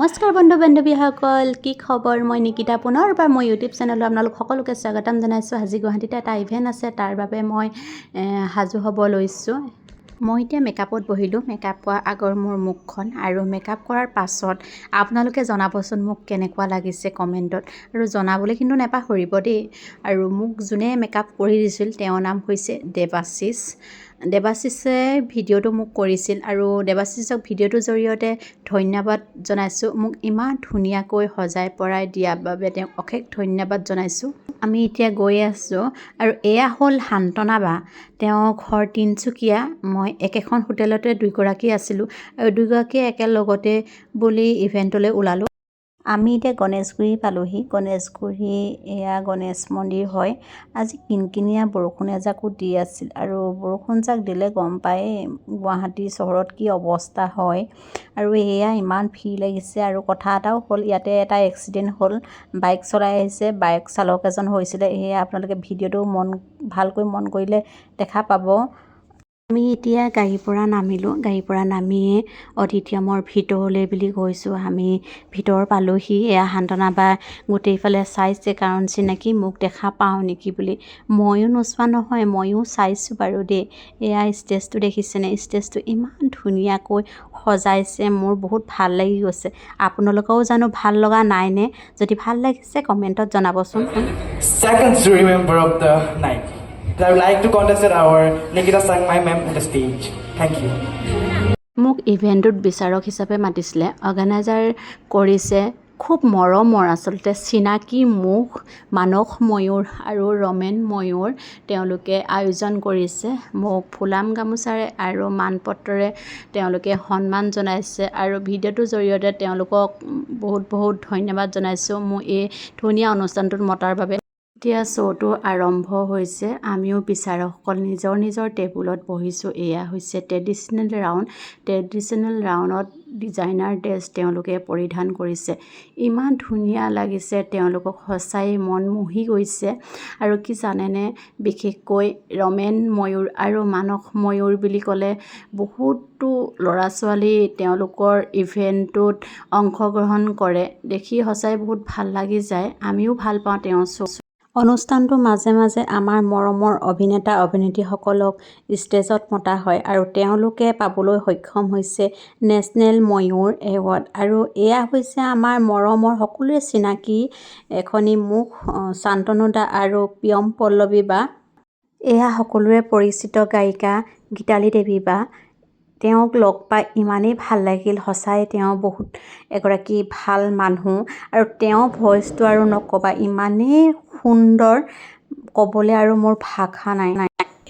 নমস্কাৰ বন্ধু বান্ধৱীসকল কি খবৰ? মই নিকিতা পুনৰবাৰ মই ইউটিউব চেনেলত আপোনালোক সকলোকে স্বাগতম জনাইছোঁ। আজি গুৱাহাটীতে এটা ইভেণ্ট আছে তাৰ বাবে মই সাজু হ'ব লৈছোঁ। মই এতিয়া মেকআপত বহিলোঁ। মেকআপ কৰা আগৰ মোৰ মুখখন আৰু মেকআপ কৰাৰ পাছত আপোনালোকে জনাবচোন মোক কেনেকুৱা লাগিছে কমেণ্টত আৰু জনাবলৈ কিন্তু নাপাহৰিব দেই। আৰু মোক যোনে মেকআপ কৰি দিছিল তেওঁৰ নাম হৈছে দেৱাশিষ। দেৱাশিষে ভিডিঅ'টো মোক কৰিছিল আৰু দেৱাশিষক ভিডিঅ'টোৰ জৰিয়তে ধন্যবাদ জনাইছোঁ। মোক ইমান ধুনীয়াকৈ সজাই পৰাই দিয়াৰ বাবে তেওঁক অশেষ ধন্যবাদ জনাইছোঁ। আমি এতিয়া গৈ আছোঁ আৰু এয়া হ'ল সান্তনা বা। তেওঁ ঘৰ তিনিচুকীয়া মই একেখন হোটেলতে দুইগৰাকী আছিলোঁ আৰু দুয়োগৰাকীয়ে একেলগতে বুলি ইভেণ্টলৈ ওলালোঁ। আমি এতিয়া গণেশগুৰি পালোঁহি। গণেশগুৰি এয়া গণেশ মন্দিৰ হয়। আজি কিনকিনীয়া বৰষুণ এজাকো দি আছিল আৰু বৰষুণজাক দিলে গম পায় গুৱাহাটী চহৰত কি অৱস্থা হয়। আৰু এয়া ইমান ভিৰ লাগিছে আৰু কথা এটাও হ'ল ইয়াতে এটা এক্সিডেণ্ট হ'ল। বাইক চলাই আহিছে বাইক চালক এজন হৈছিলে। সেয়া আপোনালোকে ভিডিঅ'টো মন ভালকৈ মন কৰিলে দেখা পাব। আমি এতিয়া গাড়ীৰ পৰা নামিলোঁ। গাড়ীৰ পৰা নামিয়ে অডিটিয়ামৰ ভিতৰলৈ বুলি গৈছোঁ আমি ভিতৰ পালোঁহি। এয়া সান্তনা বা গোটেইফালে চাইছে কাৰণ চিনাকি মোক দেখা পাওঁ নেকি বুলি। ময়ো নোচোৱা নহয় ময়ো চাইছোঁ বাৰু দেই। এয়া ষ্টেজটো দেখিছেনে ষ্টেজটো ইমান ধুনীয়াকৈ সজাইছে। মোৰ বহুত ভাল লাগি গৈছে। আপোনালোকেও জানো ভাল লগা নাইনে যদি ভাল লাগিছে কমেণ্টত জনাবচোন। I would like to contest our Nikita Sangmai ma'am on the stage. Thank you. মোক ইভেণ্টটোত বিচাৰক হিচাপে মাতিছিলে। অৰ্গেনাইজাৰ কৰিছে। খুব মৰমৰ আচলতে চিনাকি মুখ মানস ময়ূৰ আৰু ৰমেন ময়ূৰ তেওঁলোকে আয়োজন কৰিছে। মোক ফুলাম গামোচাৰে আৰু মানপত্ৰৰে তেওঁলোকে সন্মান জনাইছে আৰু ভিডিঅ'টোৰ জৰিয়তে তেওঁলোকক বহুত বহুত ধন্যবাদ জনাইছোঁ। মোৰ এই ধুনীয়া অনুষ্ঠানটোত মতাৰ বাবে এতিয়া শ্ব'টো আৰম্ভ হৈছে। আমিও বিচাৰকসকল নিজৰ নিজৰ টেবুলত বহিছোঁ। এয়া হৈছে ট্ৰেডিশ্যনেল ৰাউণ্ড। ট্ৰেডিশ্যনেল ৰাউণ্ডত ডিজাইনাৰ ড্ৰেছ তেওঁলোকে পৰিধান কৰিছে। ইমান ধুনীয়া লাগিছে তেওঁলোকক সঁচাই মন মুহি গৈছে। আৰু কি জানেনে? বিশেষকৈ ৰমেন ময়ূৰ আৰু মানস ময়ূৰ বুলি ক'লে বহুতো ল'ৰা ছোৱালী তেওঁলোকৰ ইভেণ্টটোত অংশগ্ৰহণ কৰে। দেখি সঁচাই বহুত ভাল লাগি যায়। আমিও ভাল পাওঁ তেওঁৰ শ্ব' অনুষ্ঠানটোৰ মাজে মাজে আমাৰ মৰমৰ অভিনেতা অভিনেত্ৰীসকলক ষ্টেজত মতা হয় আৰু তেওঁলোকে পাবলৈ সক্ষম হৈছে নেশ্যনেল ময়ূৰ এৱাৰ্ড। আৰু এয়া হৈছে আমাৰ মৰমৰ সকলোৱে চিনাকি এখনি মুখ আহ, শান্তনু দা আৰু প্ৰিয়ম পল্লৱী বা এয়া সকলোৰে পৰিচিত গায়িকা গীতালি দেৱী বা তেওঁক লগ পাই ইমানেই ভাল লাগিল সঁচাই তেওঁ বহুত এগৰাকী ভাল মানুহ আৰু তেওঁৰ ভইচটো আৰু নক'বা ইমানেই সুন্দৰ ক'বলৈ আৰু মোৰ ভাষা নাই।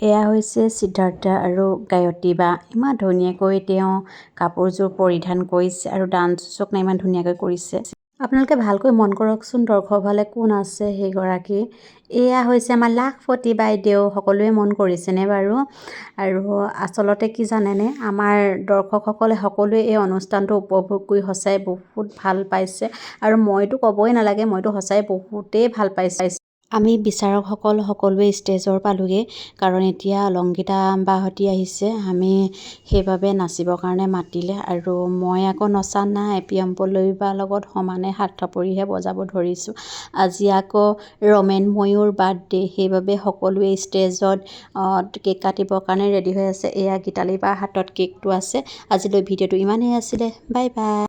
এয়া হৈছে সিদ্ধাৰ্থা আৰু গায়ত্ৰী বা ইমান ধুনীয়াকৈ তেওঁ কাপোৰযোৰ পৰিধান কৰিছে আৰু ডান্সক ইমান ধুনীয়াকৈ কৰিছে। আপোনালোকে ভালকৈ মন কৰকচোন দৰ্শকসকলে কোন আছে সেইগৰাকী। এয়া হৈছে আমাৰ লাখপতি বাইদেউ সকলোৱে মন কৰিছেনে বাৰু? আৰু আচলতে কি জানেনে আমাৰ দৰ্শকসকলে সকলোৱে এই অনুষ্ঠানটো উপভোগ কৰি সঁচাই বহুত ভাল পাইছে। আৰু মইতো ক'বই নালাগে মইতো সঁচাই বহুতেই ভাল পাইছোঁ। আমি বিচাৰকসকল সকলোৱে ষ্টেজৰ পালোঁগৈ কাৰণ এতিয়া অলংকিতা বাহঁতি আহিছে। আমি সেইবাবে নাচিবৰ কাৰণে মাতিলে আৰু মই আকৌ নচা নাই প্ৰিয়ম পল্লৱী বাৰ লগত সমানে হাত থাপৰিহে বজাব ধৰিছোঁ। আজি আকৌ ৰমেন ময়ূৰ বাৰ্থডে সেইবাবে সকলোৱে ষ্টেজত কেক কাটিবৰ কাৰণে ৰেডি হৈ আছে। এয়া গীতালি বাৰ হাতত কেকটো আছে। আজিলৈ ভিডিঅ'টো ইমানেই আছিলে। Bye bye.